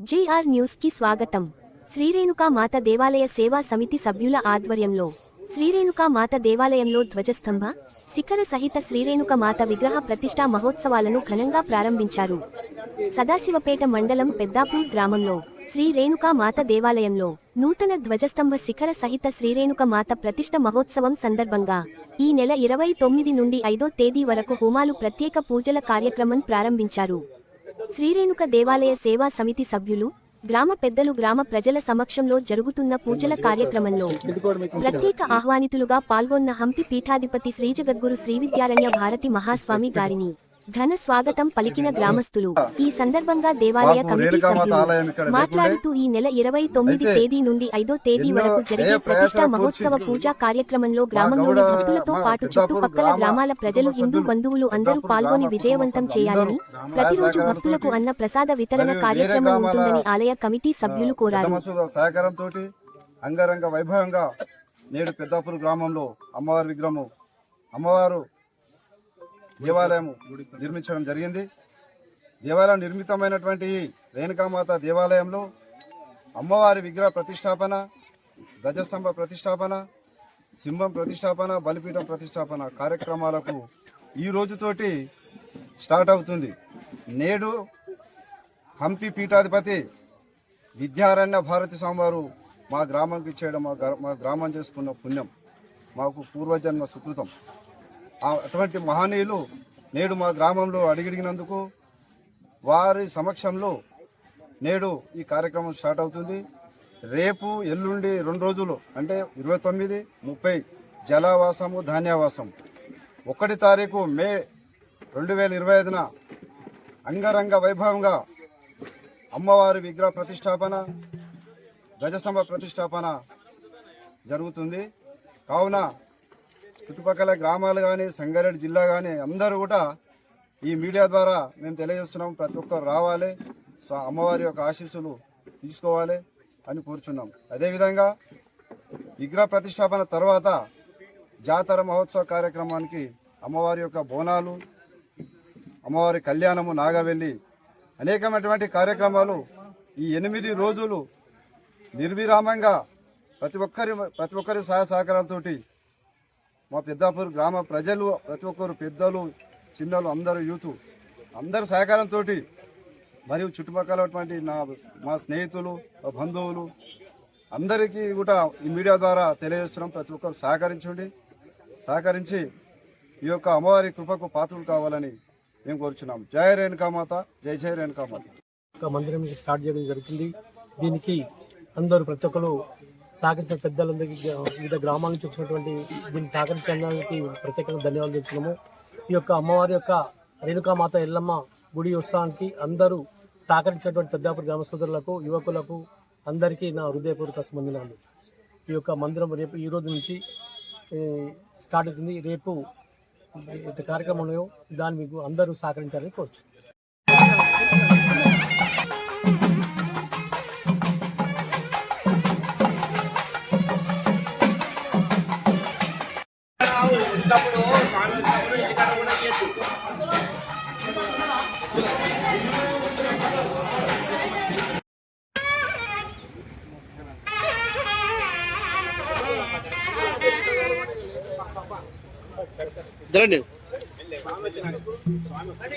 JR న్యూస్కి స్వాగతం. శ్రీరేణుకా మాత దేవాలయ సేవా సమితి సభ్యుల ఆధ్వర్యంలో శ్రీరేణుకా మాత దేవాలయంలో ధ్వజస్తంభ శిఖర సహిత శ్రీరేణుక మాత విగ్రహ ప్రతిష్టా మహోత్సవాలను ఘనంగా ప్రారంభించారు. సదాశివపేట మండలం పెద్దాపూర్ గ్రామంలో శ్రీ రేణుకా మాత దేవాలయంలో నూతన ధ్వజస్తంభ శిఖర సహిత శ్రీరేణుక మాత ప్రతిష్ట మహోత్సవం సందర్భంగా ఈ నెల ఇరవై తొమ్మిది నుండి ఐదో తేదీ వరకు హోమాలు ప్రత్యేక పూజల కార్యక్రమం ప్రారంభించారు. శ్రీరేణుక దేవాలయ సేవా సమితి సభ్యులు గ్రామ పెద్దలు గ్రామ ప్రజల సమక్షంలో జరుగుతున్న పూజల కార్యక్రమంలో ప్రత్యేక ఆహ్వానితులుగా పాల్గొన్న హంపి పీఠాధిపతి శ్రీజగద్గురు శ్రీవిద్యారణ్య భారతి మహాస్వామి గారిని ఘన స్వాగతం పలికిన గ్రామస్తులు. ఈ సందర్భంగా దేవాలయ కమిటీ సభ్యులు మాట్లాడుతూ ఈ నెల ఇరవై తొమ్మిది తేదీ నుండి ఐదో తేదీ వరకు జరిగే ప్రతిష్టా మహోత్సవ పూజా కార్యక్రమంలో గ్రామంలోని భక్తులతో పాటు చుట్టుపక్కల గ్రామ గ్రామాల ప్రజలు హిందూ బంధువులు అందరూ పాల్గొని విజయవంతం చేయాలని ప్రతిరోజు భక్తులకు అన్న ప్రసాద వితరణ కార్యక్రమం ఉంటుందని ఆలయ కమిటీ సభ్యులు కోరారు. అంగరంగ వైభవంగా నేడు పెద్దాపూర్ గ్రామంలో అమ్మవారి విగ్రహము అమ్మవారు దేవాలయం నిర్మించడం జరిగింది. దేవాలయం నిర్మితమైనటువంటి రేణుకామాత దేవాలయంలో అమ్మవారి విగ్రహ ప్రతిష్టాపన గజస్తంభ ప్రతిష్టాపన సింహం ప్రతిష్టాపన బలిపీఠం ప్రతిష్టాపన కార్యక్రమాలకు ఈ రోజుతోటి స్టార్ట్ అవుతుంది. నేడు హంపి పీఠాధిపతి విద్యారణ్య భారతి స్వామివారు మా గ్రామంకి ఇచ్చేయడం మా మా గ్రామం చేసుకున్న పుణ్యం. మాకు పూర్వజన్మ సుకృతం. అటువంటి మహనీయులు నేడు మా గ్రామంలో అడిగిడిగినందుకు వారి సమక్షంలో నేడు ఈ కార్యక్రమం స్టార్ట్ అవుతుంది. రేపు ఎల్లుండి రెండు రోజులు అంటే ఇరవై తొమ్మిది ముప్పై జలావాసము ధాన్యావాసం. ఒకటి తారీఖు మే రెండు వేల ఇరవై ఐదున అంగరంగ వైభవంగా అమ్మవారి విగ్రహ ప్రతిష్టాపన గజస్తంభ ప్రతిష్టాపన జరుగుతుంది. కావున చుట్టుపక్కల గ్రామాలు కానీ సంగారెడ్డి జిల్లా కానీ అందరూ కూడా ఈ మీడియా ద్వారా మేము తెలియజేస్తున్నాం. ప్రతి ఒక్కరు రావాలి. సో అమ్మవారి యొక్క ఆశీస్సులు తీసుకోవాలి అని కోరుచున్నాం. అదేవిధంగా విగ్రహ ప్రతిష్టాపన తర్వాత జాతర మహోత్సవ కార్యక్రమానికి అమ్మవారి యొక్క బోనాలు అమ్మవారి కళ్యాణము నాగవెల్లి అనేకమైనటువంటి కార్యక్రమాలు ఈ ఎనిమిది రోజులు నిర్విరామంగా ప్రతి ఒక్కరి ప్రతి ఒక్కరి సహాయ సహకారాలతోటి మా పెద్దాపూర్ గ్రామ ప్రజలు ప్రతి ఒక్కరు పెద్దలు చిన్నలు అందరూ యూత్ అందరు సహకారంతో మరియు చుట్టుపక్కలటువంటి నా మా స్నేహితులు మా బంధువులు అందరికీ కూడా ఈ మీడియా ద్వారా తెలియజేస్తున్నాం. ప్రతి ఒక్కరు సహకరించండి. సహకరించి ఈ యొక్క అమ్మవారి కృపకు పాత్రలు కావాలని మేము కోరుచున్నాం. జయ రేణుకామాత జై జయ రేణుకామాత మందిరం స్టార్ట్ చేయడం జరుగుతుంది దీనికి అందరూ ప్రతి ఒక్కరు సహకరించిన పెద్దలందరికీ వివిధ గ్రామాల నుంచి వచ్చినటువంటి దీన్ని సహకరించడానికి ప్రత్యేకంగా ధన్యవాదాలు చెప్తున్నాము ఈ యొక్క అమ్మవారి యొక్క రేణుకామాత ఎల్లమ్మ గుడి ఉత్సవానికి అందరూ సహకరించినటువంటి పెద్దాపురి గ్రామ సోదరులకు యువకులకు అందరికీ నా హృదయపూర్వక స్పందనాలు ఈ యొక్క మందిరం రేపు ఈ రోజు నుంచి స్టార్ట్ అవుతుంది. రేపు కార్యక్రమంలో కార్యక్రమం ఉన్నాయో దాన్ని మీకు అందరూ సహకరించాలని కోరుచు వచ్చినప్పుడు స్వామి వచ్చినప్పుడు ఇంటికాడ కూడా జరండి స్వామి వచ్చినాడు. స్వామి వస్తాడు.